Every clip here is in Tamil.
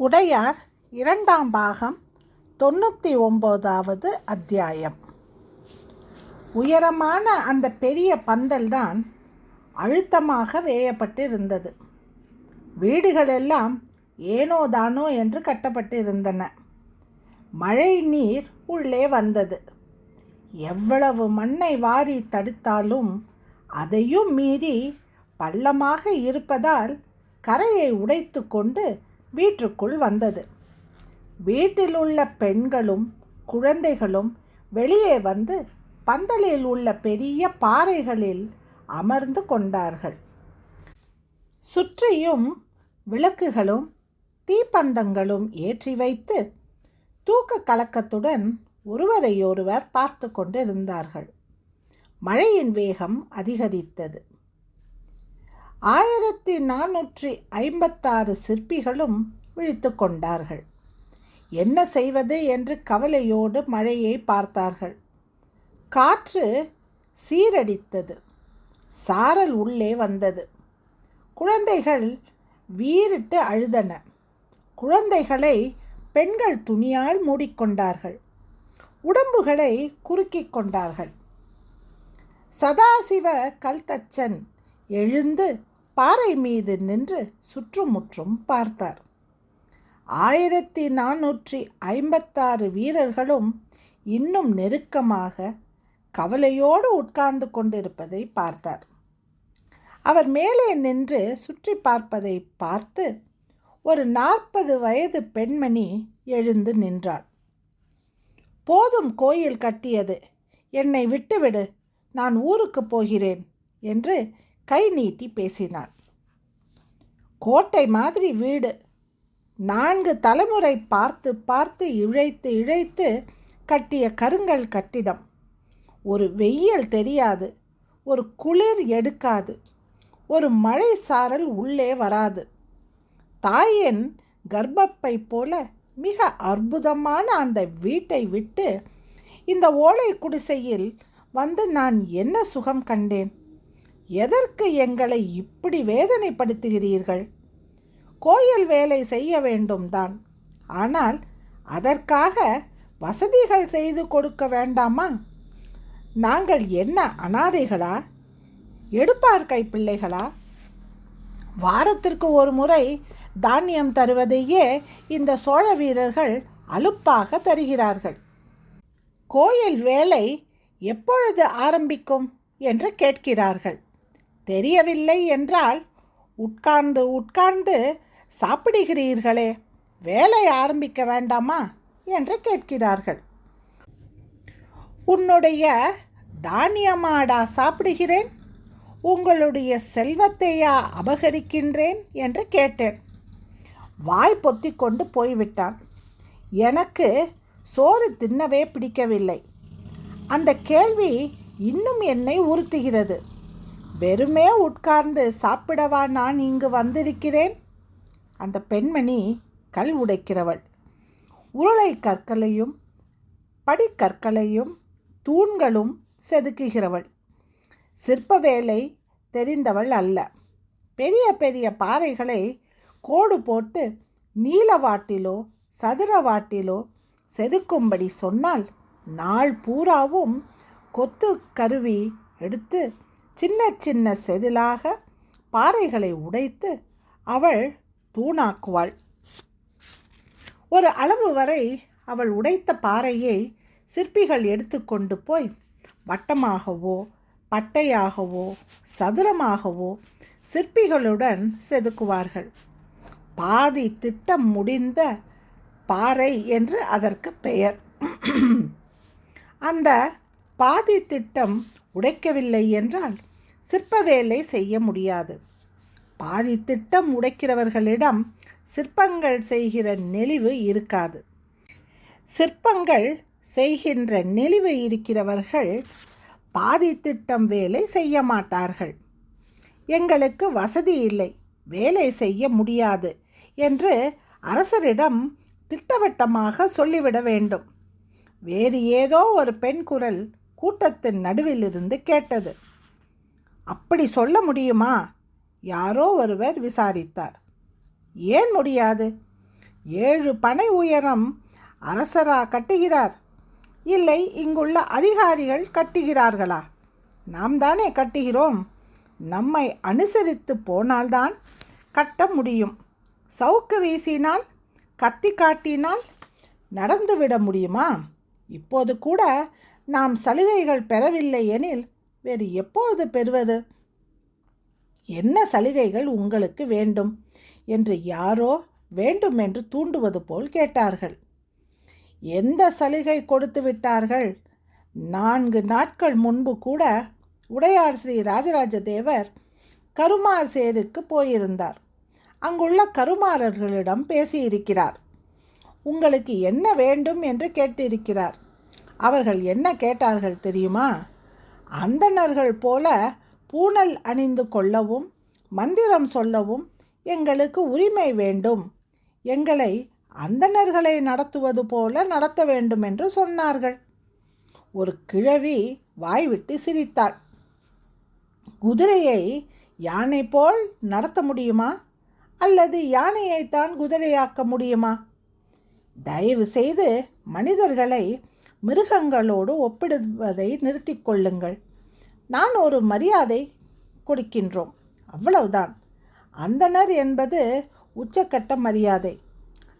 உடையார் இரண்டாம் பாகம் தொண்ணூற்றி ஒம்போதாவது அத்தியாயம். உயரமான அந்த பெரிய பந்தல் தான் அழுத்தமாக வேயப்பட்டு இருந்தது வீடுகளெல்லாம் ஏனோ தானோ என்று கட்டப்பட்டு இருந்தன மழை நீர் உள்ளே வந்தது. எவ்வளவு மண்ணை வாரி தடுத்தாலும் அதையும் மீறி பள்ளமாக இருப்பதால் கரையை உடைத்து கொண்டு வீட்டுக்குள் வந்தது. வீட்டில் உள்ள பெண்களும் குழந்தைகளும் வெளியே வந்து பந்தலில் உள்ள பெரிய பாறைகளில் அமர்ந்து கொண்டார்கள். சுற்றியும் விளக்குகளும் தீப்பந்தங்களும் ஏற்றி வைத்து தூக்க கலக்கத்துடன் ஒருவரையொருவர் பார்த்து கொண்டிருந்தார்கள். மழையின் வேகம் அதிகரித்தது. ஆயிரத்தி நானூற்றி ஐம்பத்தாறு சிற்பிகளும் விழித்து கொண்டார்கள். என்ன செய்வது என்று கவலையோடு மழையை பார்த்தார்கள். காற்று சீரடித்தது. சாரல் உள்ளே வந்தது. குழந்தைகள் வீறிட்டு அழுதன. குழந்தைகளை பெண்கள் துணியால் மூடிக்கொண்டார்கள். உடம்புகளை குறுக்கிக் கொண்டார்கள். சதாசிவ கல்தச்சன் எழுந்து பாறை மீது நின்று சுற்றுமுற்றும் பார்த்தார். ஆயிரத்தி நானூற்றி ஐம்பத்தாறு வீரர்களும் இன்னும் நெருக்கமாக கவலையோடு உட்கார்ந்து கொண்டிருப்பதை பார்த்தார். அவர் மேலே நின்று சுற்றி பார்ப்பதை பார்த்து ஒரு நாற்பது வயது பெண்மணி எழுந்து நின்றாள். போதும் கோயில் கட்டியது. என்னை விட்டுவிடு. நான் ஊருக்கு போகிறேன் என்று கை நீட்டி பேசினான் கோட்டை மாதிரி வீடு. நான்கு தலைமுறை பார்த்து பார்த்து இழைத்து இழைத்து கட்டிய கருங்கல் கட்டிடம். ஒரு வெயில் தெரியாது. ஒரு குளிர் எடுக்காது. ஒரு மழை சாரல் உள்ளே வராது. தாயின் கர்ப்பப்பை போல மிக அற்புதமான அந்த வீட்டை விட்டு இந்த ஓலை குடிசையில் வந்து நான் என்ன சுகம் கண்டேன்? எதற்கு எங்களை இப்படி வேதனைப்படுத்துகிறீர்கள்? கோயில் வேலை செய்ய வேண்டும் தான். ஆனால் அதற்காக வசதிகள் செய்து கொடுக்க வேண்டாமா? நாங்கள் என்ன அனாதைகளா? எடுப்பார் பிள்ளைகளா? வாரத்திற்கு ஒரு முறை தானியம் தருவதையே இந்த சோழ வீரர்கள் அலுப்பாக தருகிறார்கள். கோயில் வேலை எப்பொழுது ஆரம்பிக்கும் என்று கேட்கிறார்கள். தெரியவில்லை என்றால் உட்கார்ந்து உட்கார்ந்து சாப்பிடுகிறீர்களே வேலை ஆரம்பிக்க வேண்டாமா? என்று கேட்கிறார்கள். உன்னுடைய தானியமாடா சாப்பிடுகிறேன் உங்களுடைய செல்வத்தையா அபகரிக்கின்றேன்? என்று கேட்டேன். வாய் பொத்திக்கொண்டு போய்விட்டான். எனக்கு சோறு தின்னவே பிடிக்கவில்லை. அந்த கேள்வி இன்னும் என்னை உறுத்துகிறது. வெறுமே உட்கார்ந்து சாப்பிடவா நான் இங்கு வந்திருக்கிறேன்? அந்த பெண்மணி கல் உடைக்கிறவள். உருளை கற்களையும் படிக்கற்களையும் தூண்களும் செதுக்குகிறவள். சிற்ப வேலை தெரிந்தவள் அல்ல. பெரிய பெரிய பாறைகளை கோடு போட்டு நீளவாட்டிலோ சதுரவாட்டிலோ செதுக்கும்படி சொன்னால் நாள் பூராவும் கொத்து கருவி எடுத்து சின்ன சின்ன செதிலாக பாறைகளை உடைத்து அவள் தூணாக்குவாள். ஒரு அளவு வரை அவள் உடைத்த பாறையை சிற்பிகள் எடுத்துக்கொண்டு போய் வட்டமாகவோ பட்டையாகவோ சதுரமாகவோ சிற்பிகளுடன் செதுக்குவார்கள். பாதி திட்டம் முடிந்த பாறை என்று அதற்கு பெயர். அந்த பாதி திட்டம் உடைக்கவில்லை என்றால் சிற்ப வேலை செய்ய முடியாது. பாதி திட்டம் உடைக்கிறவர்களிடம் சிற்பங்கள் செய்கிற நெளிவு இருக்காது. சிற்பங்கள் செய்கின்ற நெளிவு இருக்கிறவர்கள் பாதி திட்டம் வேலை செய்ய மாட்டார்கள். எங்களுக்கு வசதி இல்லை வேலை செய்ய முடியாது என்று அரசரிடம் திட்டவட்டமாக சொல்லிவிட வேண்டும். வேறு ஏதோ ஒரு பெண் குரல் கூட்டத்தின் நடுவிலிருந்து கேட்டது. அப்படி சொல்ல முடியுமா? யாரோ ஒருவர் விசாரித்தார். ஏன் முடியாது? ஏழு பனை உயரம் அரசரா கட்டுகிறார். இல்லை இங்குள்ள அதிகாரிகள் கட்டுகிறார்களா? நாம் தானே கட்டுகிறோம். நம்மை அனுசரித்து போனால்தான் கட்ட முடியும். சவுக்கு வீசினால் கத்தி காட்டினால் நடந்துவிட முடியுமா? இப்போது கூட நாம் சலுகைகள் பெறவில்லை எனில் வேறு எப்போது பெறுவது? என்ன சலுகைகள் உங்களுக்கு வேண்டும்? என்று யாரோ வேண்டும் என்று தூண்டுவது போல் கேட்டார்கள். எந்த சலுகை கொடுத்து விட்டார்கள்? நான்கு நாட்கள் முன்பு கூட உடையார் ஸ்ரீ ராஜராஜ தேவர் கருமார் சேருக்கு போயிருந்தார். அங்குள்ள கருமாரர்களிடம் பேசியிருக்கிறார். உங்களுக்கு என்ன வேண்டும் என்று கேட்டிருக்கிறார். அவர்கள் என்ன கேட்டார்கள் தெரியுமா? அந்தணர்கள் போல பூணல் அணிந்து கொள்ளவும் மந்திரம் சொல்லவும் எங்களுக்கு உரிமை வேண்டும். எங்களை அந்தணர்களை நடத்துவது போல நடத்த வேண்டும் என்று சொன்னார்கள். ஒரு கிழவி வாய்விட்டு சிரித்தாள். குதிரையை யானை போல் நடத்த முடியுமா? அல்லது யானையைத்தான் குதிரையாக்க முடியுமா? தயவு செய்து மனிதர்களை மிருகங்களோடு ஒப்பிடுவதை நிறுத்தி கொள்ளுங்கள். நான் ஒரு மரியாதை கொடுக்கின்றோம். அவ்வளவுதான். அந்தனர் என்பது உச்சக்கட்ட மரியாதை.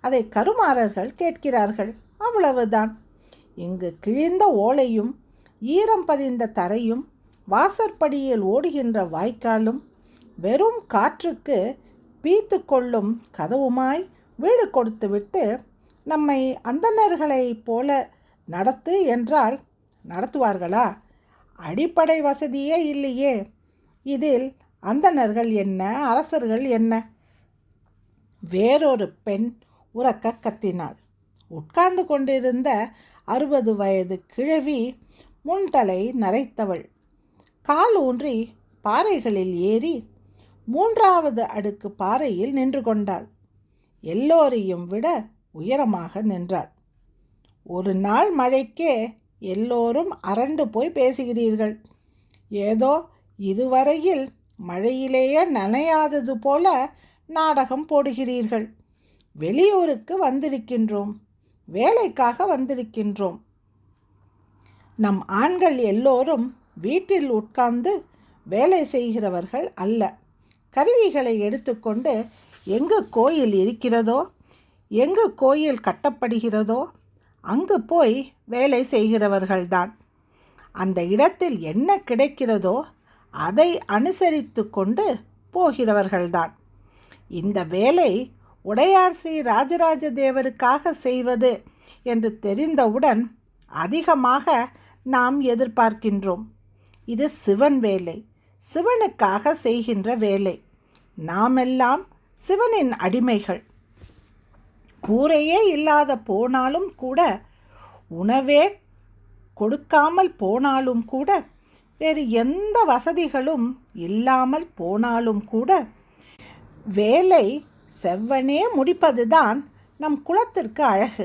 அதை கருமாறர்கள் கேட்கிறார்கள். அவ்வளவுதான். இங்கு கிழிந்த ஓலையும் ஈரம் பதிந்த தரையும் வாசற்படியில் ஓடுகின்ற வாய்க்காலும் வெறும் காற்றுக்கு பீத்து கொள்ளும் கதவுமாய் வீடு கொடுத்துவிட்டு நம்மை அந்தணர்களைப் போல நடத்து என்றால் நடத்துவார்களா? அடிப்படை வசதியே இல்லையே. இதில் அந்தணர்கள் என்ன? அரசர்கள் என்ன? வேறொரு பெண் உறக்க கத்தினாள். உட்கார்ந்து கொண்டிருந்த அறுபது வயது கிழவி முன்தலை நரைத்தவள். கால் ஊன்றி பாறைகளில் ஏறி மூன்றாவது அடுக்கு பாறையில் நின்று கொண்டாள். எல்லோரையும் விட உயரமாக நின்றாள். ஒரு நாள் மழைக்கே எல்லோரும் அரண்டு போய் பேசுகிறீர்கள். ஏதோ இதுவரையில் மழையிலேயே நனையாதது போல நாடகம் போடுகிறீர்கள். வெளியூருக்கு வந்திருக்கின்றோம். வேலைக்காக வந்திருக்கின்றோம். நம் ஆண்கள் எல்லோரும் வீட்டில் உட்கார்ந்து வேலை செய்கிறவர்கள் அல்ல. கருவிகளை எடுத்துக்கொண்டு எங்கு கோயில் இருக்கிறதோ எங்கு கோயில் கட்டப்படுகிறதோ அங்கு போய் வேலை செய்கிறவர்கள்தான். அந்த இடத்தில் என்ன கிடைக்கிறதோ அதை அனுசரித்து கொண்டு போகிறவர்கள்தான். இந்த வேலை உடையார் ஸ்ரீ ராஜராஜ தேவருக்காக செய்வது என்று தெரிந்தவுடன் அதிகமாக நாம் எதிர்பார்க்கின்றோம். இது சிவன் வேலை சிவனுக்காக செய்கின்ற வேலை. நாமெல்லாம் சிவனின் அடிமைகள். கூரையே இல்லாத போனாலும் கூட உணவே கொடுக்காமல் போனாலும் கூட வேறு எந்த வசதிகளும் இல்லாமல் போனாலும் கூட வேலை செவ்வனே முடிப்பதுதான் நம் குலத்திற்கு அழகு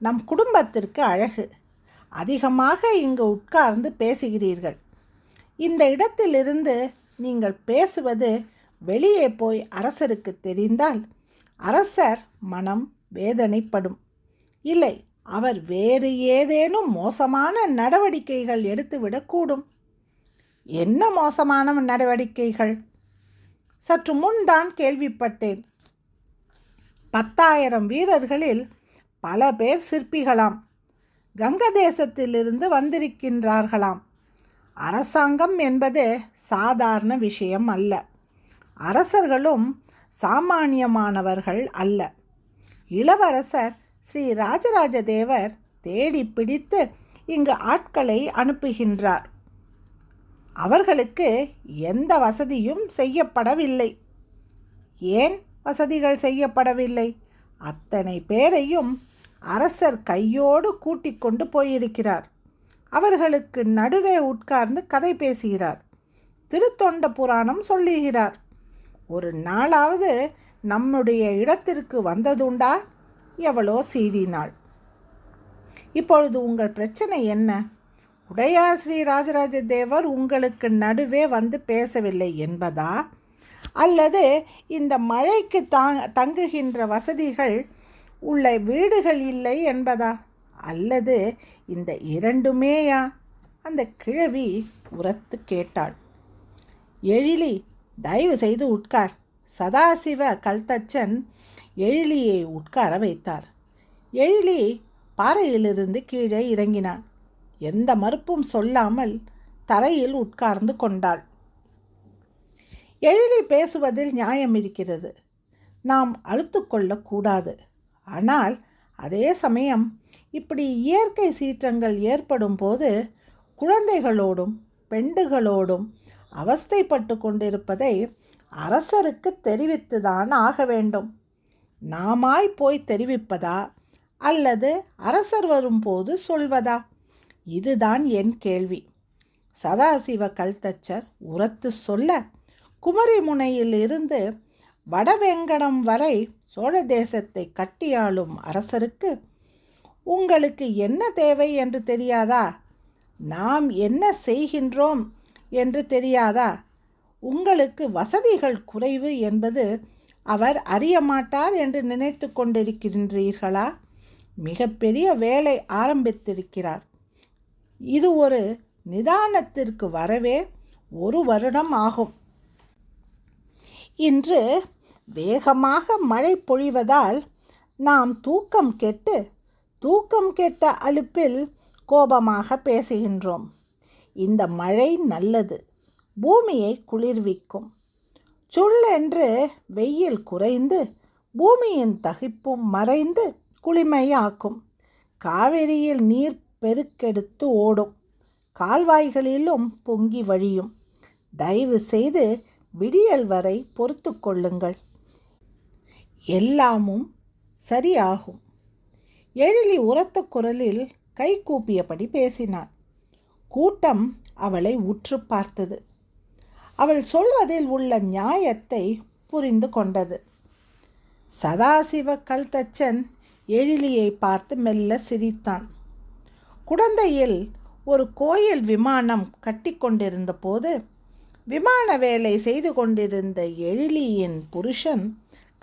நம் குடும்பத்திற்கு அழகு. அதிகமாக இங்கு உட்கார்ந்து பேசுகிறீர்கள். இந்த இடத்திலிருந்து நீங்கள் பேசுவது வெளியே போய் அரசருக்கு தெரிந்தால் அரசர் மனம் வேதனைப்படும். இல்லை அவர் வேறு ஏதேனும் மோசமான நடவடிக்கைகள் எடுத்துவிடக்கூடும் என்ன மோசமான நடவடிக்கைகள்? சற்று முன் தான் கேள்விப்பட்டேன். பத்தாயிரம் வீரர்களில் பல பேர் சிற்பிகளாம். கங்க தேசத்திலிருந்து வந்திருக்கின்றார்களாம். அரசாங்கம் என்பது சாதாரண விஷயம் அல்ல. அரசர்களும் சாமானியமானவர்கள் அல்ல. இளவரசர் ஸ்ரீ ராஜராஜ தேவர் தேடி பிடித்து இங்கு ஆட்களை அனுப்புகின்றார். அவர்களுக்கு எந்த வசதியும் செய்யப்படவில்லை. ஏன் வசதிகள் செய்யப்படவில்லை? அத்தனை பேரையும் அரசர் கையோடு கூட்டிக் கொண்டு போயிருக்கிறார். அவர்களுக்கு நடுவே உட்கார்ந்து கதை பேசுகிறார். திருத்தொண்ட புராணம் சொல்லுகிறார். ஒரு நாளாவது நம்முடைய இடத்திற்கு வந்ததுண்டா? எவ்வளோ சீறினாள் இப்பொழுது உங்கள் பிரச்சனை என்ன? உடையார் ஸ்ரீ ராஜராஜ தேவர் உங்களுக்கு நடுவே வந்து பேசவில்லை என்பதா? அல்லது இந்த மழைக்கு தங்குகின்ற வசதிகள் உள்ள வீடுகள் இல்லை என்பதா? அல்லது இந்த இரண்டுமேயா? அந்த கிழவி உரத்து கேட்டாள். எழிலி தயவு செய்து உட்கார். சதாசிவ கல்தச்சன் எழிலியை உட்கார வைத்தார். எழிலி பாறையிலிருந்து கீழே இறங்கினான். எந்த மறுப்பும் சொல்லாமல் தரையில் உட்கார்ந்து கொண்டாள். எழிலி பேசுவதில் நியாயம் இருக்கிறது. நாம் அழுத்துக்கொள்ளக்கூடாது ஆனால் அதே சமயம் இப்படி இயற்கை சீற்றங்கள் ஏற்படும் போது குழந்தைகளோடும் பெண்டுகளோடும் அவஸ்தைப்பட்டு கொண்டிருப்பதை அரசருக்கு தெரிவித்துதான் ஆக வேண்டும். நாமாய் போய் தெரிவிப்பதா? அல்லது அரசர் வரும்போது சொல்வதா? இதுதான் என் கேள்வி. சதாசிவ கல்தச்சர் உரத்து சொல்ல குமரிமுனையிலிருந்து இருந்து வடவெங்கடம் வரை சோழ தேசத்தை கட்டியாளும் அரசருக்கு உங்களுக்கு என்ன தேவை என்று தெரியாதா? நாம் என்ன செய்கின்றோம்? என்று தெரியாதா? உங்களுக்கு வசதிகள் குறைவு என்பது அவர் அறிய மாட்டார் என்று நினைத்து கொண்டிருக்கின்றீர்களா? மிகப்பெரிய வேலை ஆரம்பித்திருக்கிறார். இது ஒரு நிதானத்திற்கு வரவே ஒரு வருடம் ஆகும். இன்று வேகமாக மழை பொழிவதால் நாம் தூக்கம் கெட்டு தூக்கம் கெட்ட அலுப்பில் கோபமாக பேசுகின்றோம். இந்த மழை நல்லது. பூமியை குளிர்விக்கும். சுள்ளென்று வெயில் குறைந்து பூமியின் தகிப்பும் மறைந்து குளிமையாக்கும். காவிரியில் நீர் பெருக்கெடுத்து ஓடும். கால்வாய்களிலும் பொங்கி வழியும். தயவு செய்து விடியல் வரை பொறுத்து கொள்ளுங்கள். எல்லாமும் சரியாகும். எழிலி உரத்த குரலில் கை கூப்பியபடி பேசினான். கூட்டம் அவளை உற்று பார்த்தது. அவள் சொல்வதில் உள்ள நியாயத்தை புரிந்து கொண்டது. சதாசிவ கல்தச்சன் எழிலியை பார்த்து மெல்ல சிரித்தான். குடந்தையில் ஒரு கோயில் விமானம் கட்டிக்கொண்டிருந்த போது விமான வேலை செய்து கொண்டிருந்த எழிலியின் புருஷன்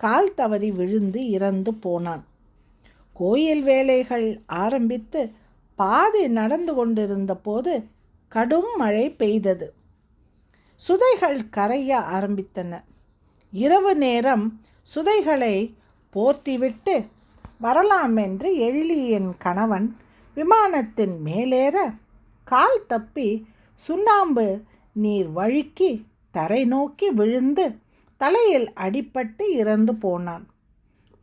கால் தவறி விழுந்து இறந்து போனான். கோயில் வேலைகள் ஆரம்பித்து பாதி நடந்து கொண்டிருந்த போது கடும் மழை பெய்தது. சுதைகள் கரைய ஆரம்பித்தன. இரவு நேரம் சுதைகளை போர்த்திவிட்டு வரலாம் என்று எழிலியின் கணவன் விமானத்தின் மேலேற கால் தப்பி சுண்ணாம்பு நீர் வழுக்கி தரை நோக்கி விழுந்து தலையில் அடிபட்டு இறந்து போனான்.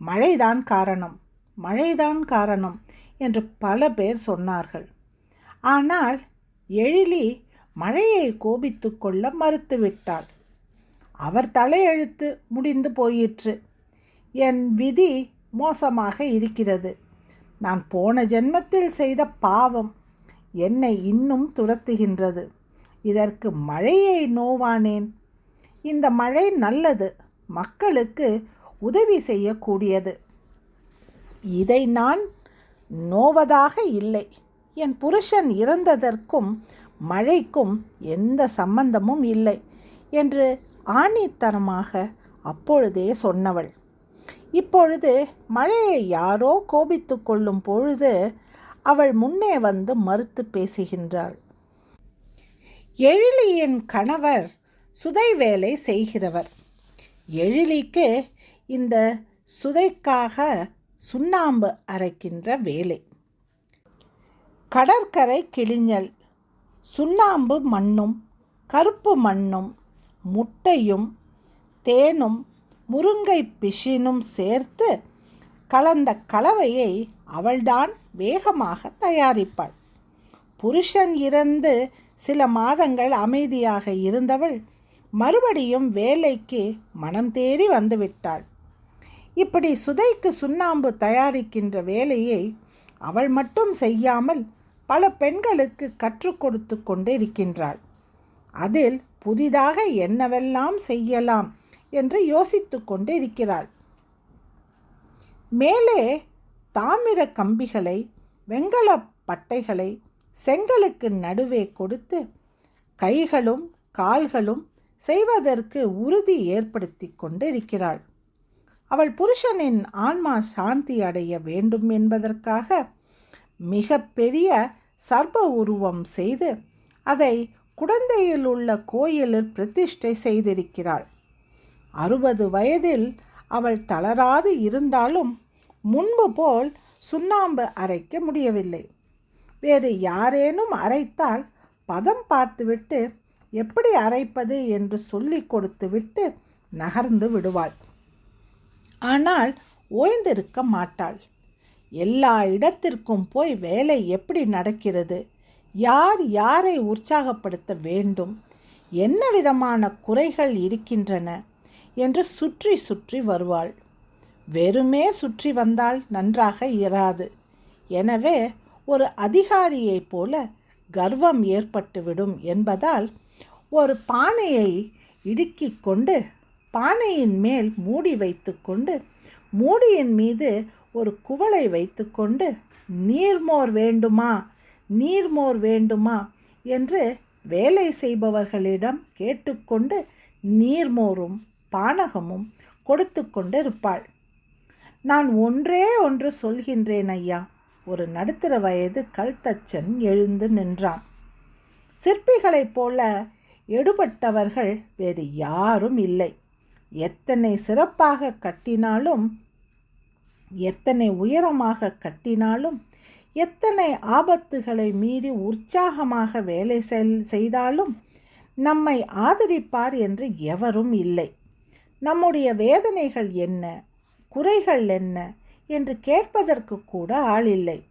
மழைதான் காரணம். மழைதான் காரணம். என்று பல பேர் சொன்னார்கள். ஆனால் எழிலி மழையை கோபித்து கொள்ள மறுத்துவிட்டாள். அவர் தலையெழுத்து முடிந்து போயிற்று. என் விதி மோசமாக இருக்கிறது. நான் போன ஜென்மத்தில் செய்த பாவம் என்னை இன்னும் துரத்துகின்றது. இதற்கு மழையை நோவானேன். இந்த மழை நல்லது. மக்களுக்கு உதவி செய்யக்கூடியது. இதை நான் நோவதாக இல்லை. என் புருஷன் இறந்ததற்கும் மழைக்கும் எந்த சம்பந்தமும் இல்லை என்று ஆணித்தரமாக அப்பொழுதே சொன்னவள். இப்பொழுது மழையை யாரோ கோபித்து கொள்ளும் பொழுது அவள் முன்னே வந்து மறுத்து பேசுகின்றாள். எழிலியின் கணவர் சுதை வேலை செய்கிறவர். எழிலிக்கு இந்த சுதைக்காக சுண்ணாம்பு அரைக்கின்ற வேலை. கடற்கரை கிளிஞ்சல் சுண்ணாம்பு மண்ணும் கருப்பு மண்ணும் முட்டையும் தேனும் முருங்கை பிஷினும் சேர்த்து கலந்த கலவையை அவள்தான் வேகமாக தயாரிப்பாள். புருஷன் இறந்து சில மாதங்கள் அமைதியாக இருந்தவள் மறுபடியும் வேலைக்கு மனம் தேடி வந்துவிட்டாள். இப்படி சுதைக்கு சுண்ணாம்பு தயாரிக்கின்ற வேலையை அவள் மட்டும் செய்யாமல் பல பெண்களுக்கு கற்றுக் கொடுத்து கொண்டு இருக்கின்றாள் அதில் புதிதாக என்னவெல்லாம் செய்யலாம் என்று யோசித்து கொண்டு இருக்கிறாள் மேலே தாமிர கம்பிகளை வெங்கல பட்டைகளை செங்கலுக்கு நடுவே கொடுத்து கைகளும் கால்களும் செய்வதற்கு உறுதி ஏற்படுத்தி கொண்டு இருக்கிறாள் அவள் புருஷனின் ஆன்மா சாந்தி அடைய வேண்டும் என்பதற்காக மிக பெரிய சர்ப உருவம் செய்து அதை குடந்தையில் உள்ள கோயிலில் பிரதிஷ்டை செய்திருக்கிறாள். அறுபது வயதில் அவள் தளராது இருந்தாலும் முன்பு போல் சுண்ணாம்பு அரைக்க முடியவில்லை. வேறு யாரேனும் அரைத்தால் பதம் பார்த்துவிட்டு எப்படி அரைப்பது என்று சொல்லி கொடுத்துவிட்டு நகர்ந்து விடுவாள். ஆனால் ஓய்ந்திருக்க மாட்டாள். எல்லா இடத்திற்கும் போய் வேலை எப்படி நடக்கிறது? யார் யாரை உற்சாகப்படுத்த வேண்டும்? என்ன விதமான குறைகள் இருக்கின்றன? என்று சுற்றி சுற்றி வருவாள். வெறுமே சுற்றி வந்தால் நன்றாக இராது. எனவே ஒரு அதிகாரியைப் போல கர்வம் ஏற்பட்டுவிடும் என்பதால் ஒரு பானையை இடுக்கிக் கொண்டு பானையின் மேல் மூடி வைத்துக்கொண்டு மூடியின் மீது ஒரு குவளை வைத்துக்கொண்டு நீர்மோர் வேண்டுமா? நீர்மோர் வேண்டுமா? என்று வேலை செய்பவர்களிடம் கேட்டுக்கொண்டு நீர்மோரும் பானகமும் கொடுத்து கொண்டு இருப்பாள் நான் ஒன்றே ஒன்று சொல்கின்றேன் ஐயா. ஒரு நடுத்தர வயது கல்தச்சன் எழுந்து நின்றான். சிற்பிகளைப் போல எடுபட்டவர்கள் வேறு யாரும் இல்லை. எத்தனை சிறப்பாக கட்டினாலும் எத்தனை உயரமாக கட்டினாலும் எத்தனை ஆபத்துகளை மீறி உற்சாகமாக வேலை செய்தாலும் நம்மை ஆதரிப்பார் என்று எவரும் இல்லை. நம்முடைய வேதனைகள் என்ன? குறைகள் என்ன? என்று கேட்பதற்கு கூட ஆள் இல்லை.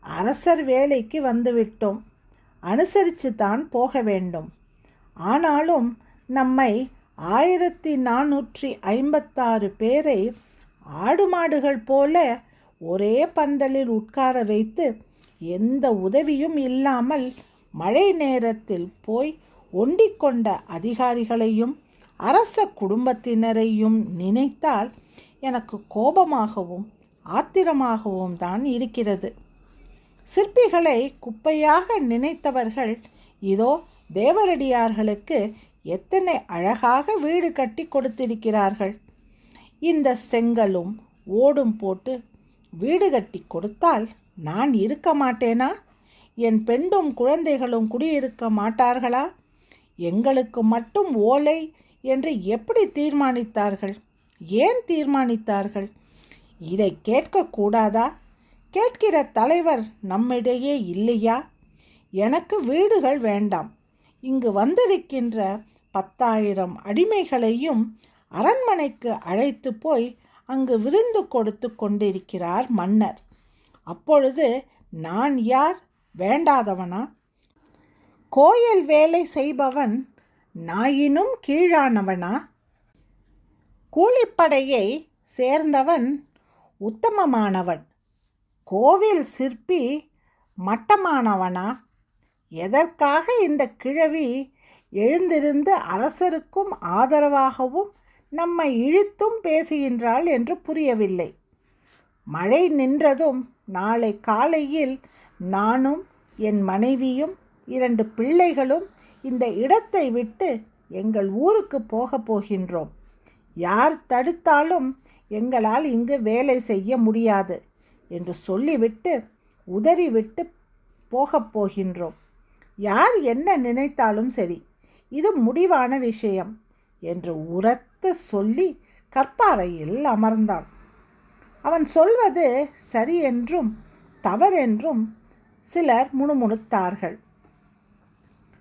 அரசர் வேலைக்கு வந்துவிட்டோம். அனுசரித்து தான் போக வேண்டும். ஆனாலும் நம்மை ஆயிரத்தி நானூற்றி ஐம்பத்தாறு பேரை ஆடு மாடுகள் போல ஒரே பந்தலில் உட்கார வைத்து எந்த உதவியும் இல்லாமல் மழை நேரத்தில் போய் ஒண்டிக்கொண்ட அதிகாரிகளையும் அரச குடும்பத்தினரையும் நினைத்தால் எனக்கு கோபமாகவும் ஆத்திரமாகவும் தான் இருக்கிறது. சிற்பிகளை குப்பையாக நினைத்தவர்கள் இதோ தேவரடியார்களுக்கு எத்தனை அழகாக வீடு கட்டி கொடுத்திருக்கிறார்கள். இந்த செங்கலும் ஓடும் போட்டு வீடு கட்டி கொடுத்தால் நான் இருக்க மாட்டேனா? என் பெண்டும் குழந்தைகளும் குடியிருக்க மாட்டார்களா? எங்களுக்கு மட்டும் ஓலை என்று எப்படி தீர்மானித்தார்கள்? ஏன் தீர்மானித்தார்கள்? இதை கேட்கக்கூடாதா? கேட்கிற தலைவர் நம்மிடையே இல்லையா? எனக்கு வீடுகள் வேண்டாம். இங்கு வந்திருக்கின்ற பத்தாயிரம் அடிமைகளையும் அரண்மனைக்கு அழைத்து போய் அங்கு விருந்து கொடுத்து கொண்டிருக்கிறார் மன்னர். அப்பொழுது நான் யார்? வேண்டாதவனா? கோயில் வேலை செய்பவன் நாயினும் கீழானவனா? கூலிப்படையை சேர்ந்தவன் உத்தமமானவன்? கோவில் சிற்பி மட்டமானவனா? எதற்காக இந்த கிழவி எழுந்திருந்து அரசருக்கும் ஆதரவாகவும் நம்மை இழுத்தும் பேசுகின்றாள் என்று புரியவில்லை. மழை நின்றதும் நாளை காலையில் நானும் என் மனைவியும் இரண்டு பிள்ளைகளும் இந்த இடத்தை விட்டு எங்கள் ஊருக்கு போகப் போகின்றோம். யார் தடுத்தாலும் எங்களால் இங்கு வேலை செய்ய முடியாது என்று சொல்லிவிட்டு உதறிவிட்டு போகப் போகின்றோம். யார் என்ன நினைத்தாலும் சரி இது முடிவான விஷயம் என்று உரத்து சொல்லி கற்பாறையில் அமர்ந்தான். அவன் சொல்வது சரி என்றும் தவறென்றும் சிலர் முணுமுணுத்தார்கள்.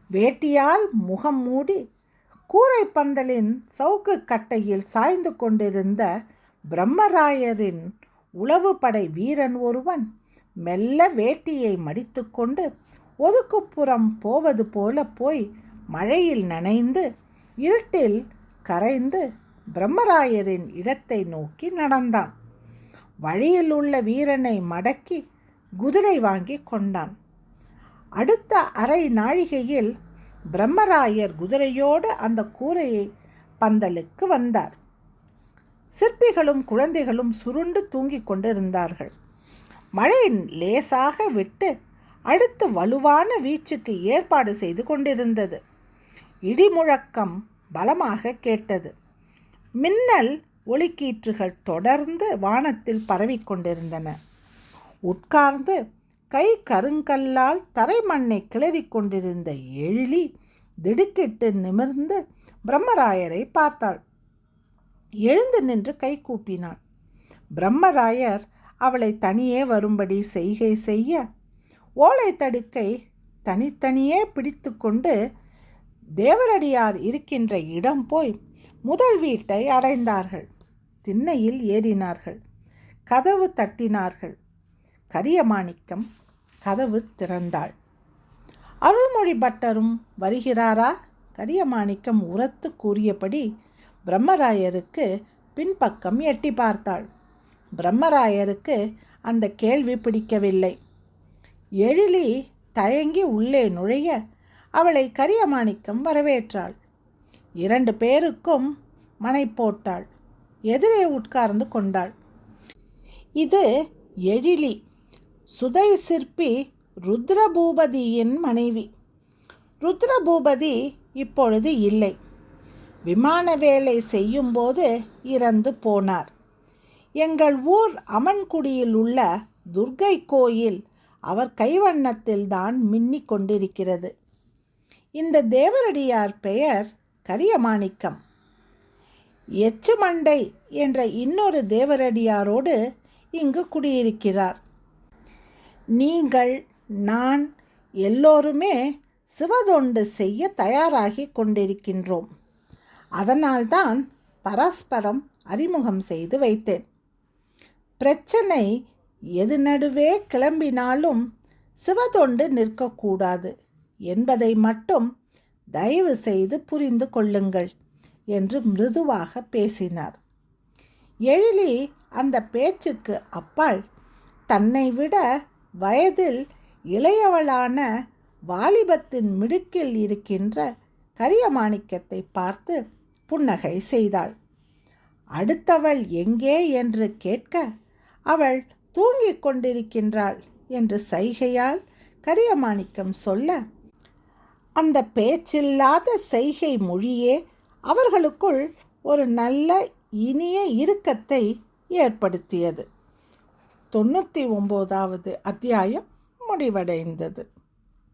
வேட்டியால் முகம் மூடி கூரை பந்தலின் சவுக்கு கட்டையில் சாய்ந்து கொண்டிருந்த பிரம்மராயரின் உளவு படை வீரன் ஒருவன் மெல்ல வேட்டியை மடித்துக்கொண்டு ஒதுக்குப்புறம் போவது போல போய் மழையில் நனைந்து இருட்டில் கரைந்து பிரம்மராயரின் இடத்தை நோக்கி நடந்தான். வழியில் உள்ள வீரனை மடக்கி குதிரை வாங்கி கொண்டான். அடுத்த அரை நாழிகையில் பிரம்மராயர் குதிரையோடு அந்த கூரையை பந்தலுக்கு வந்தார். சிற்பிகளும் குழந்தைகளும் சுருண்டு தூங்கிக் கொண்டிருந்தார்கள். மழை லேசாக விட்டு அடுத்து வலுவான வீச்சுக்கு ஏற்பாடு செய்து கொண்டிருந்தது. இடிமுழக்கம் பலமாக கேட்டது. மின்னல் ஒளிக்கீற்றுகள் தொடர்ந்து வானத்தில் பரவிக்கொண்டிருந்தன உட்கார்ந்து கை கருங்கல்லால் தரைமண்ணை கிளறிக் கொண்டிருந்த எழிலி திடுக்கிட்டு நிமிர்ந்து பிரம்மராயரை பார்த்தாள். எழுந்து நின்று கை கூப்பினாள் பிரம்மராயர் அவளை தனியே வரும்படி செய்கை செய்ய ஓலை தடுக்கை தனித்தனியே பிடித்து கொண்டு தேவரடியார் இருக்கின்ற இடம் போய் முதல் வீட்டை அடைந்தார்கள். திண்ணையில் ஏறினார்கள். கதவு தட்டினார்கள். கரியமாணிக்கம் கதவு திறந்தாள். அருள்மொழி பட்டரும் வருகிறாரா? கரியமாணிக்கம் உரத்து கூறியபடி பிரம்மராயருக்கு பின்பக்கம் எட்டி பார்த்தாள். பிரம்மராயருக்கு அந்த கேள்வி பிடிக்கவில்லை. எழிலி தயங்கி உள்ளே நுழைய அவளை கரியமாணிக்கம் வரவேற்றாள். இரண்டு பேருக்கும் மனை போட்டாள். எதிரே உட்கார்ந்து கொண்டாள். இது எழிலி சுதை சிற்பி ருத்ரபூபதியின் மனைவி. ருத்ரபூபதி இப்பொழுது இல்லை. விமான வேலை செய்யும்போது இறந்து போனார். எங்கள் ஊர் அமன்குடியில் உள்ள துர்கை கோயில் அவர் கைவண்ணத்தில்தான் மின்னிக் கொண்டிருக்கிறது. இந்த தேவரடியார் பெயர் கரியமாணிக்கம். எச்சுமண்டை என்ற இன்னொரு தேவரடியாரோடு இங்கு குடியிருக்கிறார். நீங்கள் நான் எல்லோருமே சிவதொண்டு செய்ய தயாராகி கொண்டிருக்கின்றோம். அதனால்தான் பரஸ்பரம் அறிமுகம் செய்து வைத்தேன். பிரச்சனை எது நடுவே கிளம்பினாலும் சிவதொண்டு நிற்கக்கூடாது. என்பதை மட்டும் தயவு செய்து புரிந்து கொள்ளுங்கள் என்று மிருதுவாக பேசினார். எழிலி அந்த பேச்சுக்கு அப்பால் தன்னை விட வயதில் இளையவளான வாலிபத்தின் மிடுக்கில் இருக்கின்ற கரியமாணிக்கத்தை பார்த்து புன்னகை செய்தாள். அடுத்தவள் எங்கே என்று கேட்க அவள் தூங்கிக் கொண்டிருக்கின்றாள் என்று சைகையால் கரியமாணிக்கம் சொல்ல அந்த பேச்சில்லாத செய்கை மொழியே அவர்களுக்குள் ஒரு நல்ல இனிய இறுக்கத்தை ஏற்படுத்தியது. தொண்ணூற்றி ஒம்போதாவது அத்தியாயம் முடிவடைந்தது.